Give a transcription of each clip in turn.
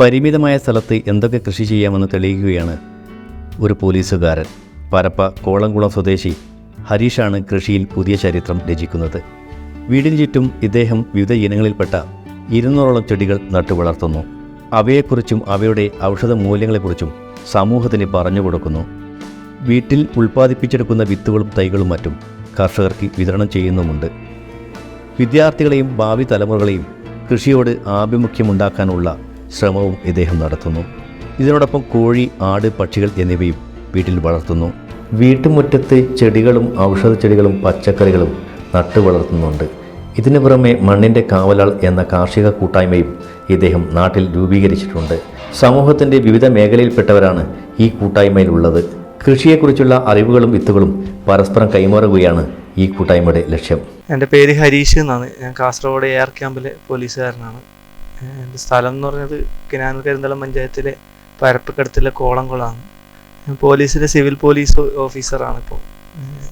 പരിമിതമായ സ്ഥലത്ത് എന്തൊക്കെ കൃഷി ചെയ്യാമെന്ന് തെളിയിക്കുകയാണ് ഒരു പോലീസുകാരൻ. പരപ്പ കോളംകുളം സ്വദേശി ഹരീഷാണ് കൃഷിയിൽ പുതിയ ചരിത്രം രചിക്കുന്നത്. വീടിന് ചുറ്റും ഇദ്ദേഹം വിവിധ ഇനങ്ങളിൽപ്പെട്ട ഇരുന്നൂറോളം ചെടികൾ നട്ടു വളർത്തുന്നു. അവയെക്കുറിച്ചും അവയുടെ ഔഷധ മൂല്യങ്ങളെക്കുറിച്ചും സമൂഹത്തിന് പറഞ്ഞു കൊടുക്കുന്നു. വീട്ടിൽ ഉൽപ്പാദിപ്പിച്ചെടുക്കുന്ന വിത്തുകളും തൈകളും മറ്റും കർഷകർക്ക് വിതരണം ചെയ്യുന്നുമുണ്ട്. വിദ്യാർത്ഥികളെയും ഭാവി തലമുറകളെയും കൃഷിയോട് ആഭിമുഖ്യമുണ്ടാക്കാനുള്ള ശ്രമവും ഇദ്ദേഹം നടത്തുന്നു. ഇതിനോടൊപ്പം കോഴി ആട് പക്ഷികൾ എന്നിവയും വീട്ടിൽ വളർത്തുന്നു. വീട്ടുമുറ്റത്ത് ചെടികളും ഔഷധ ചെടികളും പച്ചക്കറികളും നട്ടു വളർത്തുന്നുണ്ട്. ഇതിനു പുറമെ മണ്ണിന്റെ കാവലാൾ എന്ന കാർഷിക കൂട്ടായ്മയും ഇദ്ദേഹം നാട്ടിൽ രൂപീകരിച്ചിട്ടുണ്ട്. സമൂഹത്തിന്റെ വിവിധ മേഖലയിൽപ്പെട്ടവരാണ് ഈ കൂട്ടായ്മയിലുള്ളത്. കൃഷിയെക്കുറിച്ചുള്ള അറിവുകളും വിത്തുകളും പരസ്പരം കൈമാറുകയാണ് ഈ കൂട്ടായ്മയുടെ ലക്ഷ്യം. എന്റെ പേര് ഹരീഷ് എന്നാണ്. ഞാൻ കാസർഗോഡ് എയർ ക്യാമ്പിലെ പോലീസുകാരനാണ്. എന്റെ സ്ഥലം എന്ന് പറഞ്ഞത് കിനാനൂർ കരിന്തളം പഞ്ചായത്തിലെ പരപ്പക്കടുത്തുള്ള കോളംകുളമാണ് പോലീസിലെ സിവിൽ പോലീസ് ഓഫീസറാണ് ഇപ്പോൾ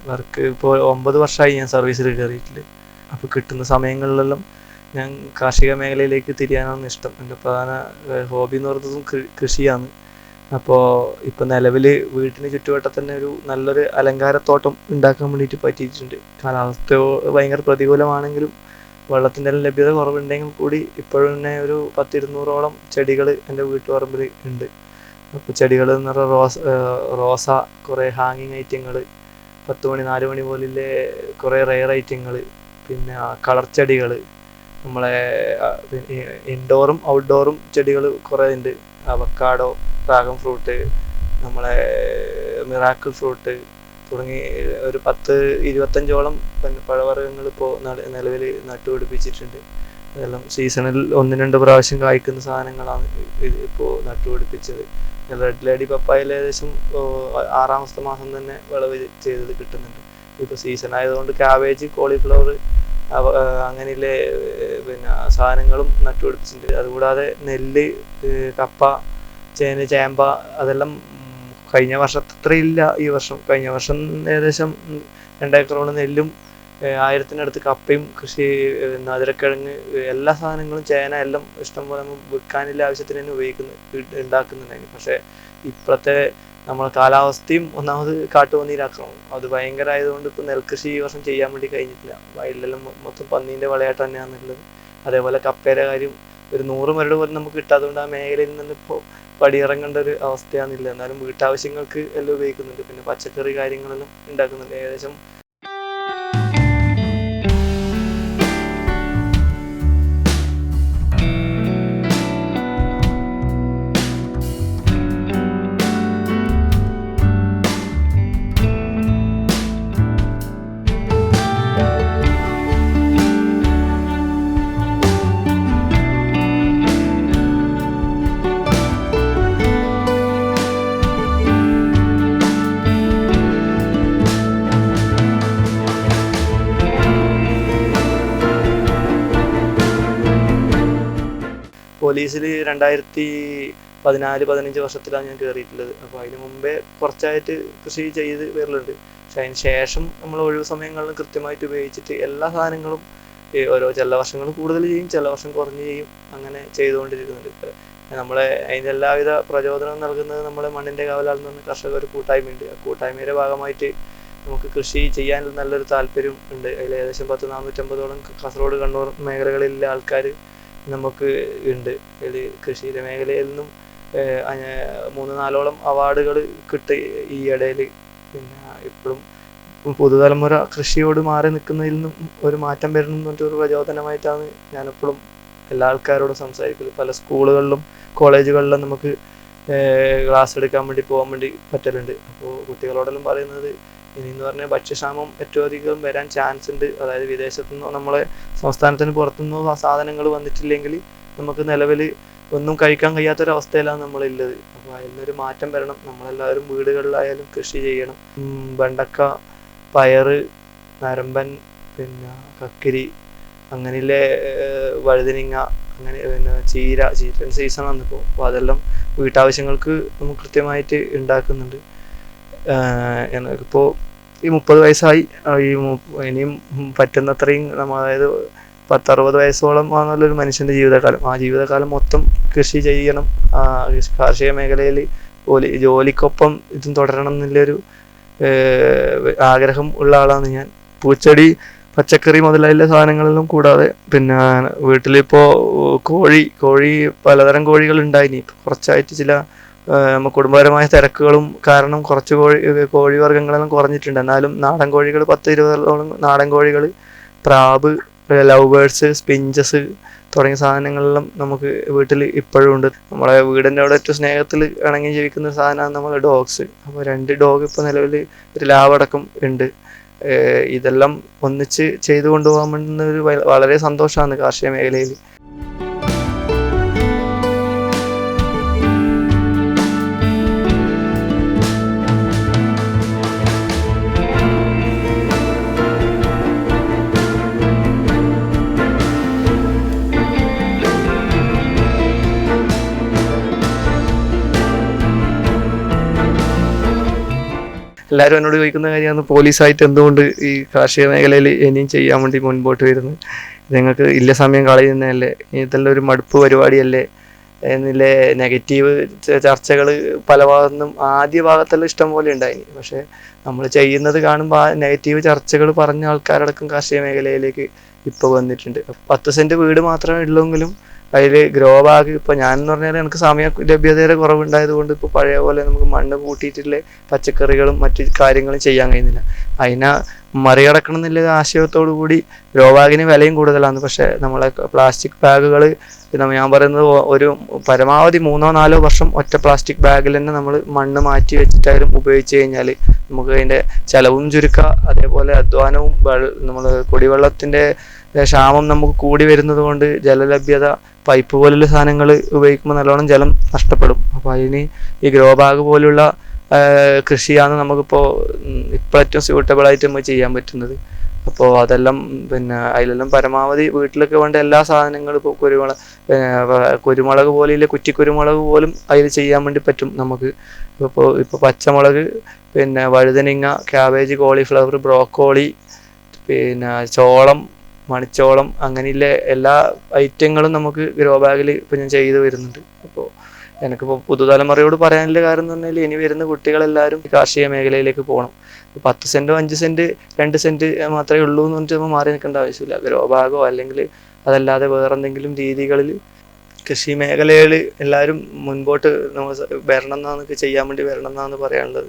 വർക്ക് ഇപ്പോൾ ഒമ്പത് വർഷമായി ഞാൻ സർവീസിൽ കയറിയിട്ടില്ല. അപ്പോൾ കിട്ടുന്ന സമയങ്ങളിലെല്ലാം ഞാൻ കാർഷിക മേഖലയിലേക്ക് തിരിയാനാണ് ഇഷ്ടം. എന്റെ പ്രധാന ഹോബി എന്ന് പറയുന്നതും കൃഷിയാണ്. അപ്പോൾ ഇപ്പം നിലവിൽ വീട്ടിന് ചുറ്റുവട്ടം തന്നെ ഒരു നല്ലൊരു അലങ്കാരത്തോട്ടം ഉണ്ടാക്കാൻ വേണ്ടിയിട്ട് പറ്റിയിട്ടുണ്ട്. കാലാവസ്ഥ ഭയങ്കര പ്രതികൂലമാണെങ്കിലും വെള്ളത്തിന്റെ ലഭ്യത കുറവുണ്ടെങ്കിൽ കൂടി ഇപ്പോഴും തന്നെ ഒരു പത്തിരുന്നൂറോളം ചെടികൾ എന്റെ വീട്ടുപറമ്പിൽ ഉണ്ട്. അപ്പോൾ ചെടികൾ എന്ന് പറഞ്ഞാൽ റോസ് റോസ കുറേ ഹാങ്ങിങ് ഐറ്റങ്ങൾ പത്ത് മണി നാല് മണി പോലെ കുറേ റെയർ ഐറ്റങ്ങൾ പിന്നെ കളർ ചെടികൾ നമ്മളെ ഇൻഡോറും ഔട്ട്ഡോറും ചെടികൾ കുറേ ഉണ്ട്. അവക്കാഡോ ഡ്രാഗൺ ഫ്രൂട്ട് നമ്മളെ മിറാക്കിൾ ഫ്രൂട്ട് തുടങ്ങി ഒരു പത്ത് ഇരുപത്തഞ്ചോളം പഴവർഗങ്ങൾ ഇപ്പോൾ നിലവിൽ നട്ടുപിടിപ്പിച്ചിട്ടുണ്ട്. അതെല്ലാം സീസണിൽ ഒന്ന് രണ്ട് പ്രാവശ്യം കായ്ക്കുന്ന സാധനങ്ങളാണ് ഇപ്പോ ഇപ്പോൾ നട്ടുപിടിപ്പിച്ചത് റെഡ് ലേഡി പപ്പായിൽ ഏകദേശം ആറാമത്തെ മാസം തന്നെ വിളവ് ചെയ്തത് കിട്ടുന്നുണ്ട്. ഇപ്പോൾ സീസൺ ആയതുകൊണ്ട് ക്യാബേജ് കോളിഫ്ലവർ അങ്ങനെയുള്ള പിന്നെ സാധനങ്ങളും നട്ടുപിടിപ്പിച്ചിട്ടുണ്ട്. അതുകൂടാതെ നെല്ല് കപ്പ ചേന ചേമ്പ അതെല്ലാം കഴിഞ്ഞ വർഷത്തെ അത്ര ഇല്ല. ഈ വർഷം കഴിഞ്ഞ വർഷം ഏകദേശം രണ്ടേക്കറോളം നെല്ലും ആയിരത്തിനടുത്ത് കപ്പയും കൃഷി നാതിരക്കിഴങ്ങ് എല്ലാ സാധനങ്ങളും ചേന എല്ലാം ഇഷ്ടംപോലെ വിൽക്കാനില്ല ആവശ്യത്തിന് തന്നെ ഉപയോഗിക്കുന്നു ഉണ്ടാക്കുന്നുണ്ടായിരുന്നു പക്ഷേ ഇപ്പോഴത്തെ നമ്മളെ കാലാവസ്ഥയും ഒന്നാമത് കാട്ടുപന്നീരാക്രമണം അത് ഭയങ്കര ആയതുകൊണ്ട് ഇപ്പോൾ നെൽകൃഷി ഈ വർഷം ചെയ്യാൻ വേണ്ടി കഴിഞ്ഞിട്ടില്ല. വയലിലെല്ലാം മൊത്തം പന്നീന്റെ വിളയായിട്ട് തന്നെയാണുള്ളത്. അതേപോലെ കപ്പയുടെ കാര്യം ഒരു നൂറ് മരട് പോലും നമുക്ക് കിട്ടാത്തതുകൊണ്ട് ആ മേഖലയിൽ നിന്ന് ഇപ്പോൾ പടിയിറങ്ങേണ്ട ഒരു അവസ്ഥയാണില്ല. എന്നാലും വീട്ടാവശ്യങ്ങൾക്ക് എല്ലാം ഉപയോഗിക്കുന്നുണ്ട്. പിന്നെ പച്ചക്കറി കാര്യങ്ങളെല്ലാം ഉണ്ടാക്കുന്നുണ്ട്. ഏകദേശം പോലീസിൽ രണ്ടായിരത്തി പതിനാല് പതിനഞ്ച് വർഷത്തിലാണ് ഞാൻ കയറിയിട്ടുള്ളത് അപ്പോൾ അതിന് മുമ്പേ കുറച്ചായിട്ട് കൃഷി ചെയ്ത് വരലുണ്ട്. പക്ഷെ അതിന് ശേഷം നമ്മൾ ഒഴിവ് സമയങ്ങളിൽ കൃത്യമായിട്ട് ഉപയോഗിച്ചിട്ട് എല്ലാ സാധനങ്ങളും ഓരോ ചില വർഷങ്ങൾ കൂടുതൽ ചെയ്യും ചില വർഷം കുറഞ്ഞു ചെയ്യും അങ്ങനെ ചെയ്തുകൊണ്ടിരിക്കുന്നുണ്ട്. നമ്മളെ അതിന്റെ എല്ലാവിധ പ്രചോദനവും നൽകുന്നത് നമ്മളെ മണ്ണിന്റെ കാവലാൽ നിന്ന് പറഞ്ഞ കർഷക ഒരു കൂട്ടായ്മയുണ്ട്. ആ കൂട്ടായ്മയുടെ ഭാഗമായിട്ട് നമുക്ക് കൃഷി ചെയ്യാൻ നല്ലൊരു താല്പര്യം ഉണ്ട്. അതിൽ ഏകദേശം പത്ത് നാനൂറ്റമ്പതോളം കാസർഗോഡ് കണ്ണൂർ മേഖലകളിലെ ആൾക്കാർ നമുക്ക് ഉണ്ട്. ഇതിൽ കൃഷിയുടെ മേഖലയിൽ നിന്നും മൂന്ന് നാലോളം അവാർഡുകൾ കിട്ടി ഈ ഇടയിൽ പിന്നെ ഇപ്പോഴും പുതുതലമുറ കൃഷിയോട് മാറി നിൽക്കുന്നതിൽ നിന്നും ഒരു മാറ്റം വരണം എന്ന് പറഞ്ഞൊരു പ്രചോദനമായിട്ടാണ് ഞാനെപ്പോഴും എല്ലാ ആൾക്കാരോടും സംസാരിക്കുന്നത്. പല സ്കൂളുകളിലും കോളേജുകളിലും നമുക്ക് ക്ലാസ് എടുക്കാൻ വേണ്ടി പോകാൻ വേണ്ടി പറ്റലുണ്ട്. അപ്പോൾ കുട്ടികളോടെല്ലാം പറയുന്നത് ഇനി എന്ന് പറഞ്ഞാൽ ഭക്ഷ്യക്ഷാമം ഏറ്റവും അധികം വരാൻ ചാൻസ് ഉണ്ട്. അതായത് വിദേശത്തു നിന്നോ നമ്മളെ സംസ്ഥാനത്തിന് പുറത്തുനിന്നോ സാധനങ്ങൾ വന്നിട്ടില്ലെങ്കിൽ നമുക്ക് നിലവിൽ ഒന്നും കഴിക്കാൻ കഴിയാത്തൊരവസ്ഥയിലാണ് നമ്മളുള്ളത് അപ്പോൾ നിന്നൊരു മാറ്റം വരണം. നമ്മളെല്ലാവരും വീടുകളിലായാലും കൃഷി ചെയ്യണം. വെണ്ടക്ക പയറ് നരമ്പൻ പിന്നെ കക്കിരി അങ്ങനെയുള്ള വഴുതിനിങ്ങ അങ്ങനെ പിന്നെ ചീര ചീരൻ സീസൺ ഇപ്പോൾ അപ്പോൾ അതെല്ലാം വീട്ടാവശ്യങ്ങൾക്ക് നമുക്ക് കൃത്യമായിട്ട് ഉണ്ടാക്കുന്നുണ്ട്. ഇപ്പോൾ ഈ മുപ്പത് വയസ്സായി. ഈ ഇനിയും പറ്റുന്നത്രയും നമ്മൾ അതായത് പത്തറുപത് വയസ്സോളം ആണല്ലോ ഒരു മനുഷ്യന്റെ ജീവിതകാലം. ആ ജീവിതകാലം മൊത്തം കൃഷി ചെയ്യണം. കാർഷിക മേഖലയിൽ ജോലി ജോലിക്കൊപ്പം ഇതും തുടരണം എന്നുള്ളൊരു ആഗ്രഹം ഉള്ള ആളാണ് ഞാൻ. പൂച്ചെടി പച്ചക്കറി മുതലായുള്ള സാധനങ്ങളിലും കൂടാതെ പിന്നെ വീട്ടിലിപ്പോൾ കോഴി കോഴി പലതരം കോഴികൾ ഉണ്ടായിനി കുറച്ചായിട്ട് ചില കുടുംബപരമായ തിരക്കുകളും കാരണം കുറച്ച് കോഴി കോഴിവർഗങ്ങളെല്ലാം കുറഞ്ഞിട്ടുണ്ട്. എന്നാലും നാടൻ കോഴികൾ പത്ത് ഇരുപതോളം നാടൻ കോഴികൾ പ്രാബ് ലവ് ബേർഡ്സ് സ്പിഞ്ചസ് തുടങ്ങിയ സാധനങ്ങളെല്ലാം നമുക്ക് വീട്ടിൽ ഇപ്പോഴും ഉണ്ട്. നമ്മളെ വീടിന്റെ അവിടെ ഏറ്റവും സ്നേഹത്തിൽ ഇണങ്ങി ജീവിക്കുന്ന സാധനമാണ് നമ്മളെ ഡോഗ്സ്. അപ്പോൾ രണ്ട് ഡോഗ് ഇപ്പോൾ നിലവിൽ ഒരു ലാവടക്കം ഉണ്ട്. ഇതെല്ലാം ഒന്നിച്ച് ചെയ്തു കൊണ്ടുപോകാൻ ഒരു വളരെ സന്തോഷമാണ് കാർഷിക മേഖലയിൽ. എല്ലാവരും എന്നോട് ചോദിക്കുന്ന കാര്യമാണ് പോലീസായിട്ട് എന്തുകൊണ്ട് ഈ കാർഷിക മേഖലയിൽ ഇനിയും ചെയ്യാൻ വേണ്ടി മുൻപോട്ട് വരുന്നത്? ഞങ്ങൾക്ക് ഇല്ല സമയം കളയുന്നതല്ലേ? ഇതെല്ലാം ഒരു മടുപ്പ് പരിപാടിയല്ലേ? എന്നിലെ നെഗറ്റീവ് ചർച്ചകൾ പല ഭാഗത്തുനിന്നും ആദ്യ ഭാഗത്തെല്ലാം ഇഷ്ടം പോലെ ഉണ്ടായി. പക്ഷേ നമ്മൾ ചെയ്യുന്നത് കാണുമ്പോൾ ആ നെഗറ്റീവ് ചർച്ചകൾ പറഞ്ഞ ആൾക്കാരടക്കം കാർഷിക മേഖലയിലേക്ക് ഇപ്പോൾ വന്നിട്ടുണ്ട്. പത്ത് സെന്റ് വീട് മാത്രമേ ഉള്ളൂവെങ്കിലും അതിൽ ഗ്രോ ബാഗ് ഇപ്പോൾ ഞാൻ എന്ന് പറഞ്ഞാൽ എനിക്ക് സമയ ലഭ്യതയുടെ കുറവുണ്ടായത് കൊണ്ട് ഇപ്പോൾ പഴയ പോലെ നമുക്ക് മണ്ണ് കൂട്ടിയിട്ടുള്ള പച്ചക്കറികളും മറ്റു കാര്യങ്ങളും ചെയ്യാൻ കഴിയുന്നില്ല. അതിനെ മറികടക്കണം എന്നുള്ള ആശയത്തോടു കൂടി ഗ്രോ ബാഗിന് വിലയും കൂടുതലാണ്. പക്ഷേ നമ്മളെ പ്ലാസ്റ്റിക് ബാഗുകൾ ഞാൻ പറയുന്നത് ഒരു പരമാവധി മൂന്നോ നാലോ വർഷം ഒറ്റ പ്ലാസ്റ്റിക് ബാഗിൽ തന്നെ നമ്മൾ മണ്ണ് മാറ്റി വെച്ചിട്ടായാലും ഉപയോഗിച്ച് കഴിഞ്ഞാൽ നമുക്ക് അതിന്റെ ചിലവും ചുരുക്കുക അതേപോലെ അധ്വാനവും നമ്മൾ കുടിവെള്ളത്തിന്റെ ക്ഷാമം നമുക്ക് കൂടി വരുന്നത് കൊണ്ട് ജലലഭ്യത പൈപ്പ് പോലുള്ള സാധനങ്ങൾ ഉപയോഗിക്കുമ്പോൾ നല്ലോണം ജലം നഷ്ടപ്പെടും. അപ്പോൾ അതിന് ഈ ഗ്രോ ബാഗ് പോലുള്ള കൃഷിയാണ് നമുക്കിപ്പോൾ ഇപ്പോൾ ഏറ്റവും സ്യൂട്ടബിൾ ആയിട്ട് നമുക്ക് ചെയ്യാൻ പറ്റുന്നത്. അപ്പോൾ അതെല്ലാം പിന്നെ അതിലെല്ലാം പരമാവധി വീട്ടിലൊക്കെ വേണ്ട എല്ലാ സാധനങ്ങളും ഇപ്പോൾ കുരുമുളക് കുരുമുളക് പോലെയുള്ള കുറ്റി കുരുമുളക് പോലും അതിൽ ചെയ്യാൻ വേണ്ടി പറ്റും നമുക്ക്. ഇപ്പോൾ ഇപ്പോൾ പച്ചമുളക് പിന്നെ വഴുതനങ്ങ ക്യാബേജ് കോളിഫ്ലവർ ബ്രോക്കോളി പിന്നെ ചോളം മണിച്ചോളം അങ്ങനെയുള്ള എല്ലാ ഐറ്റങ്ങളും നമുക്ക് ഗ്രോ ബാഗിൽ ഇപ്പം ഞാൻ ചെയ്തു വരുന്നുണ്ട്. അപ്പോൾ എനിക്കിപ്പോൾ പുതുതലമുറയോട് പറയാനുള്ള കാര്യം എന്ന് പറഞ്ഞാൽ ഇനി വരുന്ന കുട്ടികളെല്ലാവരും കാർഷിക മേഖലയിലേക്ക് പോകണം പത്ത് സെന്റോ അഞ്ച് സെന്റ് രണ്ട് സെന്റ് മാത്രമേ ഉള്ളൂ എന്ന് പറഞ്ഞിട്ട് നമ്മൾ മാറി നിൽക്കേണ്ട ആവശ്യമില്ല. ഗ്രോ ബാഗോ അല്ലെങ്കിൽ അതല്ലാതെ വേറെന്തെങ്കിലും രീതികളിൽ കൃഷി മേഖലയിൽ എല്ലാവരും മുൻപോട്ട് നമ്മൾ വരണം എന്നാണ് ചെയ്യാൻ വേണ്ടി വരണം എന്നാണ് പറയാനുള്ളത്.